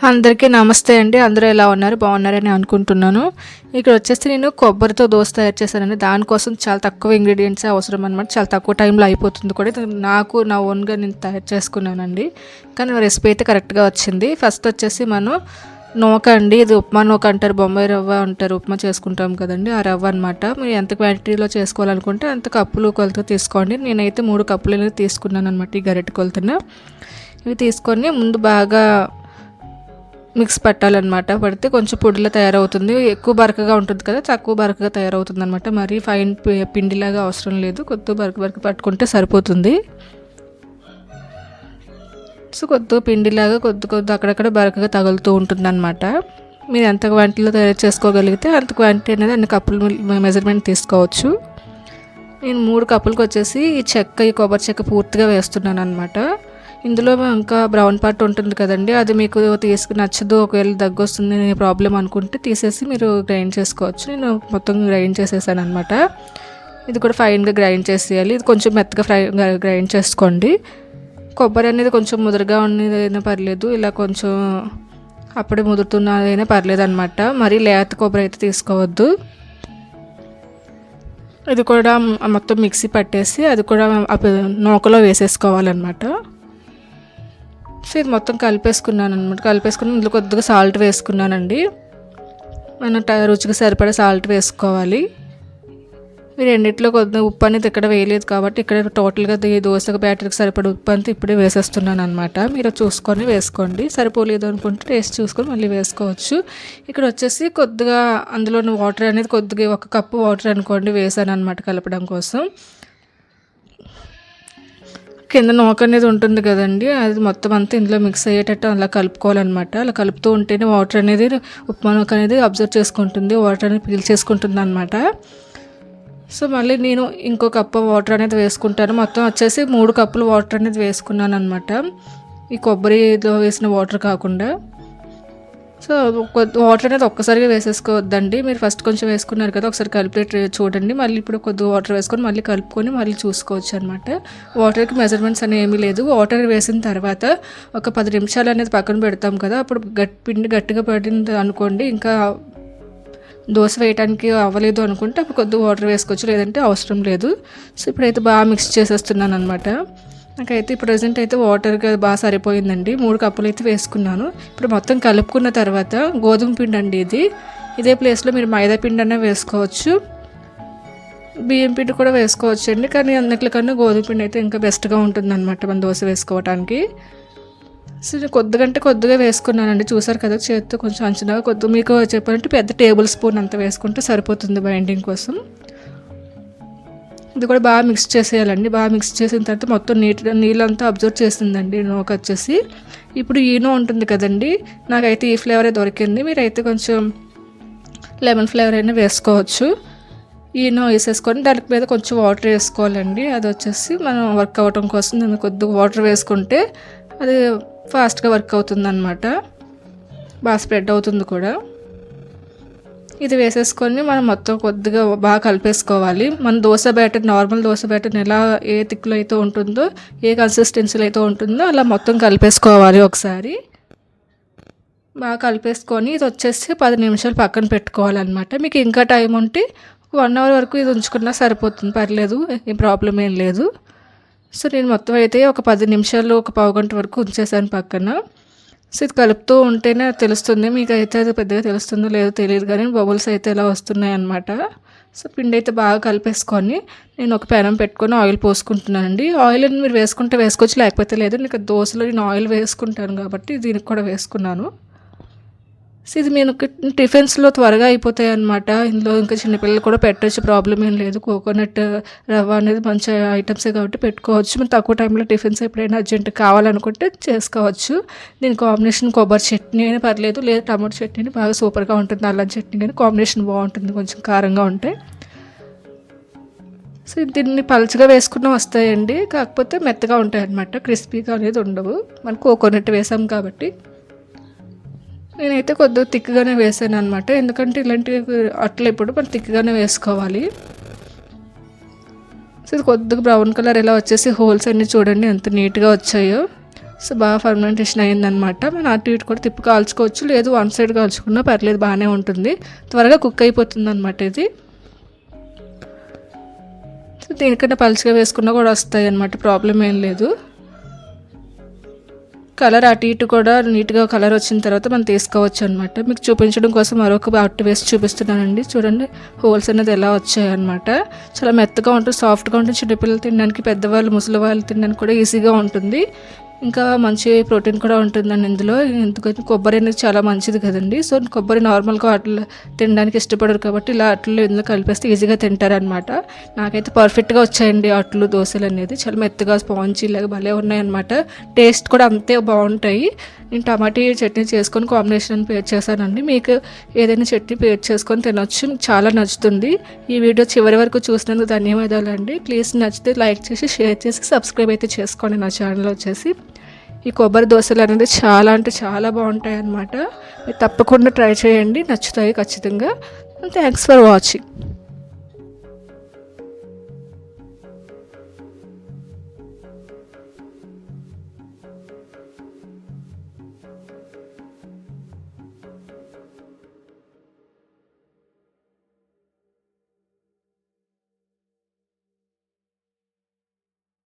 అందరికీ నమస్తే అండి. అందరూ ఎలా ఉన్నారు? బాగున్నారని అనుకుంటున్నాను. ఇక్కడ వచ్చేసి నేను కొబ్బరితో దోశ తయారు చేశానండి. దానికోసం చాలా తక్కువ ఇంగ్రీడియంట్స్ అవసరం అనమాట చాలా తక్కువ టైంలో అయిపోతుంది కూడా. నాకు నా ఓన్గా నేను తయారు చేసుకున్నానండి. కానీ రెసిపీ అయితే కరెక్ట్గా వచ్చింది. ఫస్ట్ వచ్చేసి మనం నూక అండి. ఇది ఉప్మా నూక అంటారు. బొంబాయి రవ్వ అంటారు. ఉప్మా చేసుకుంటాం కదండి. ఆ రవ్వ అనమాట మీరు ఎంత క్వాంటిటీలో చేసుకోవాలనుకుంటే అంత కప్పులు కొలత తీసుకోండి. నేనైతే మూడు కప్పులు అనేది తీసుకున్నాను అనమాట ఈ గరిటె కొలతను. ఇవి తీసుకొని ముందు బాగా మిక్స్ పట్టాలన్నమాట. పడితే కొంచెం పొడిలా తయారవుతుంది. ఎక్కువ బరకగా ఉంటుంది కదా తక్కువ బరకగా తయారవుతుంది అనమాట మరీ ఫైన్ పిండిలాగా అవసరం లేదు. కొద్దిగా బరక బరక పట్టుకుంటే సరిపోతుంది. సో కొద్దిగా పిండిలాగా కొద్ది కొద్ది అక్కడక్కడ బరకగా తగులుతూ ఉంటుంది అనమాట మీరు ఎంత క్వాంటిటీలో తయారు చేసుకోగలిగితే అంత క్వాంటిటీ అనేది అన్ని కప్పులు మెజర్మెంట్ తీసుకోవచ్చు. నేను మూడు కప్పులకు వచ్చేసి ఈ చెక్క ఈ కొబ్బరి చెక్క పూర్తిగా వేస్తున్నాను అనమాట ఇందులో ఇంకా బ్రౌన్ పార్ట్ ఉంటుంది కదండి. అది మీకు తీసుకు నచ్చదు ఒకవేళ దగ్గు వస్తుంది అనే ప్రాబ్లం అనుకుంటే తీసేసి మీరు గ్రైండ్ చేసుకోవచ్చు. నేను మొత్తం గ్రైండ్ చేసేసాను అనమాట ఇది కూడా ఫైన్గా గ్రైండ్ చేసేయాలి. ఇది కొంచెం మెత్తగా ఫ్రై గ్రైండ్ చేసుకోండి. కొబ్బరి అనేది కొంచెం ముదురుగా ఉన్నదైనా పర్లేదు ఇలా కొంచెం అప్పుడే ముదురుతున్నదైనా పర్లేదు అనమాట మరీ లేత కొబ్బరి అయితే తీసుకోవద్దు. ఇది కూడా మొత్తం మిక్సీ పట్టేసి అది కూడా నూకలో వేసేసుకోవాలన్నమాట. సో ఇది మొత్తం కలిపేసుకున్నాను అనమాట కలిపేసుకుని ఇందులో కొద్దిగా సాల్ట్ వేసుకున్నానండి. మన రుచికి సరిపడే సాల్ట్ వేసుకోవాలి. మీరు రెండిట్లో కొద్దిగా ఉప్పు అనేది ఇక్కడ వేయలేదు కాబట్టి ఇక్కడ టోటల్గా ఈ దోశకు బ్యాటరీకి సరిపడా ఉప్పు అంతా ఇప్పుడే వేసేస్తున్నాను అనమాట మీరు చూసుకొని వేసుకోండి. సరిపోలేదు అనుకుంటే టేస్ట్ చూసుకొని మళ్ళీ వేసుకోవచ్చు. ఇక్కడ వచ్చేసి కొద్దిగా అందులో వాటర్ అనేది కొద్దిగా ఒక కప్పు వాటర్ అనుకోండి వేసాను అనమాట కలపడం కోసం. కింద నూక అనేది ఉంటుంది కదండి అది మొత్తం అంతా ఇందులో మిక్స్ అయ్యేటట్టు అలా కలుపుకోవాలన్నమాట. అలా కలుపుతూ ఉంటేనే వాటర్ అనేది ఉప్మా నూక అనేది అబ్జర్వ్ చేసుకుంటుంది వాటర్ అనేది పీల్ చేసుకుంటుంది అనమాట సో మళ్ళీ నేను ఇంకో కప్పు వాటర్ అనేది వేసుకుంటాను. మొత్తం వచ్చేసి మూడు కప్పులు వాటర్ అనేది వేసుకున్నాను అనమాట ఈ కొబ్బరిలో వేసిన వాటర్ కాకుండా. సో కొద్ది వాటర్ అనేది ఒక్కసారిగా వేసేసుకోవద్దండి. మీరు ఫస్ట్ కొంచెం వేసుకున్నారు కదా ఒకసారి కలిపి చూడండి. మళ్ళీ ఇప్పుడు కొద్ది వాటర్ వేసుకొని మళ్ళీ కలుపుకొని మళ్ళీ చూసుకోవచ్చు అనమాట వాటర్కి మెజర్మెంట్స్ అనేవి ఏమీ లేదు. వాటర్ వేసిన తర్వాత ఒక పది నిమిషాలు అనేది పక్కన పెడతాం కదా అప్పుడు గట్టి పిండి గట్టిగా పడింది అనుకోండి ఇంకా దోశ వేయడానికి అవ్వలేదు అనుకుంటే అప్పుడు కొద్దిగా వాటర్ వేసుకోవచ్చు. లేదంటే అవసరం లేదు. సో ఇప్పుడైతే బాగా మిక్స్ చేసేస్తున్నాను అనమాట నాకైతే ఇప్పుడు ప్రజెంట్ అయితే వాటర్ బాగా సరిపోయిందండి. మూడు కప్పులు అయితే వేసుకున్నాను. ఇప్పుడు మొత్తం కలుపుకున్న తర్వాత గోధుమ పిండి అండి ఇది. ఇదే ప్లేస్లో మీరు మైదా పిండి అనే వేసుకోవచ్చు. బియ్యం పిండి కూడా వేసుకోవచ్చు అండి. కానీ అన్నిటికన్నా గోధుమ పిండి అయితే ఇంకా బెస్ట్గా ఉంటుందన్నమాట మన దోశ వేసుకోవడానికి సో నేను కొద్దిగా అంటే కొద్దిగా వేసుకున్నానండి. చూసారు కదా చేతితో కొంచెం అంచనాగా కొద్దిగా మీకు చెప్పాలంటే పెద్ద టేబుల్ స్పూన్ అంత వేసుకుంటే సరిపోతుంది బైండింగ్ కోసం. ఇది కూడా బాగా మిక్స్ చేసేయాలండి. బాగా మిక్స్ చేసిన తర్వాత మొత్తం నీట్ నీళ్ళంతా అబ్జర్వ్ చేసిందండి నూక వచ్చేసి ఇప్పుడు ఈనో ఉంటుంది కదండి. నాకైతే ఈ ఫ్లేవరే దొరికింది. మీరైతే కొంచెం లెమన్ ఫ్లేవర్ అయినా వేసుకోవచ్చు. ఈనో వేసేసుకొని దానికి మీద కొంచెం వాటర్ వేసుకోవాలండి. అది వచ్చేసి మనం వర్క్ అవ్వటం కోసం దాన్ని కొద్దిగా వాటర్ వేసుకుంటే అది ఫాస్ట్గా వర్క్ అవుతుంది అనమాట బాగా స్ప్రెడ్ అవుతుంది కూడా. ఇది వేసేసుకొని మనం మొత్తం కొద్దిగా బాగా కలిపేసుకోవాలి. మన dosa batter normal dosa batter ఎలా ఏ తిక్కులో అయితే ఉంటుందో ఏ కన్సిస్టెన్సీలో అయితే ఉంటుందో అలా మొత్తం కలిపేసుకోవాలి ఒకసారి. బాగా కలిపేసుకొని ఇది వచ్చేసి పది నిమిషాలు పక్కన పెట్టుకోవాలన్నమాట. మీకు ఇంకా టైం ఉంటే వన్ అవర్ వరకు ఇది ఉంచుకున్నా సరిపోతుంది. పర్లేదు ఏం ప్రాబ్లం ఏం లేదు. సో నేను మొత్తం అయితే ఒక పది నిమిషాలు ఒక పావు గంట వరకు ఉంచేసాను పక్కన. సో ఇది కలుపుతూ ఉంటేనే తెలుస్తుంది. మీకు అయితే అది పెద్దగా తెలుస్తుందో లేదో తెలియదు కానీ బబుల్స్ అయితే ఇలా వస్తున్నాయి అన్నమాట. సో పిండి అయితే బాగా కలిపేసుకొని నేను ఒక పెనం పెట్టుకొని ఆయిల్ పోసుకుంటున్నానండి. ఆయిల్ అని మీరు వేసుకుంటే వేసుకోవచ్చు లేకపోతే లేదు. నేను దోశలో నేను ఆయిల్ వేసుకుంటాను కాబట్టి దీనికి కూడా వేసుకున్నాను. ఇది నేను టిఫిన్స్లో త్వరగా అయిపోతాయి అనమాట ఇందులో ఇంకా చిన్నపిల్లలు కూడా పెట్టచ్చు ప్రాబ్లం ఏం లేదు. కోకోనట్ రవ్వ అనేది మంచి ఐటమ్సే కాబట్టి పెట్టుకోవచ్చు. మీరు తక్కువ టైంలో టిఫిన్స్ ఎప్పుడైనా అర్జెంట్ కావాలనుకుంటే చేసుకోవచ్చు. దీని కాంబినేషన్ కొబ్బరి చట్నీ అయినా పర్లేదు లేదా టమాటో చట్నీ అయినా బాగా సూపర్గా ఉంటుంది. అల్లం చట్నీ కానీ కాంబినేషన్ బాగుంటుంది కొంచెం కారంగా ఉంటే. సో దీన్ని పలుచగా వేసుకున్న వస్తాయండి. కాకపోతే మెత్తగా ఉంటాయి అన్నమాట క్రిస్పీగా అనేది ఉండవు. మనం కోకోనట్ వేసాం కాబట్టి. నేనైతే కొద్దిగా తిక్కుగానే వేసాను అనమాట ఎందుకంటే ఇలాంటి అట్లా ఇప్పుడు మనం తిక్కుగానే వేసుకోవాలి. సో ఇది కొద్దిగా బ్రౌన్ కలర్ ఎలా వచ్చేసి హోల్స్ అన్నీ చూడండి ఎంత నీట్గా వచ్చాయో. సో బాగా ఫర్మెంటేషన్ అయిందనమాట మనం అటు ఇటు కూడా తిప్పి కాల్చుకోవచ్చు. లేదు వన్ సైడ్ కాల్చుకున్నా పర్లేదు బాగానే ఉంటుంది. త్వరగా కుక్ అయిపోతుంది అనమాట ఇది. సో దీనికంటే పలుచగా వేసుకున్నా కూడా వస్తాయి అనమాట ప్రాబ్లం ఏం లేదు. కలర్ అటు ఇటు కూడా నీట్గా కలర్ వచ్చిన తర్వాత మనం తీసుకోవచ్చు అనమాట మీకు చూపించడం కోసం మరొక అట్టు వేసి చూపిస్తున్నానండి. చూడండి హోల్స్ అనేది ఎలా వచ్చాయన్నమాట చాలా మెత్తగా ఉంటుంది సాఫ్ట్గా ఉంటుంది. చిన్నపిల్లలు తినడానికి పెద్దవాళ్ళు ముసలి వాళ్ళు తినడానికి కూడా ఈజీగా ఉంటుంది. ఇంకా మంచి ప్రోటీన్ కూడా ఉంటుందండి ఇందులో. ఎందుకంటే కొబ్బరి అనేది చాలా మంచిది కదండి. సో కొబ్బరి నార్మల్గా వాటిలో తినడానికి ఇష్టపడరు కాబట్టి ఇలా అట్లు ఇందులో కలిపేస్తే ఈజీగా తింటారనమాట నాకైతే పర్ఫెక్ట్గా వచ్చాయండి అట్లు దోశలు అనేది. చాలా మెత్తగా స్పాంజీ లాగా భలే ఉన్నాయన్నమాట. టేస్ట్ కూడా అంతే బాగుంటాయి. నేను టమాటీ చట్నీ చేసుకొని కాంబినేషన్ పేర్ చేశానండి. మీకు ఏదైనా చట్నీ పేర్ చేసుకొని తినొచ్చు. చాలా నచ్చుతుంది. ఈ వీడియో చివరి వరకు చూసినందుకు ధన్యవాదాలు అండి ప్లీజ్ నచ్చితే లైక్ చేసి షేర్ చేసి సబ్స్క్రైబ్ అయితే చేసుకోండి నా ఛానల్ వచ్చేసి. ఈ కొబ్బరి దోశలు అనేది చాలా అంటే చాలా బాగుంటాయి అన్నమాట మీరు తప్పకుండా ట్రై చేయండి నచ్చుతాయి ఖచ్చితంగా. Thanks for watching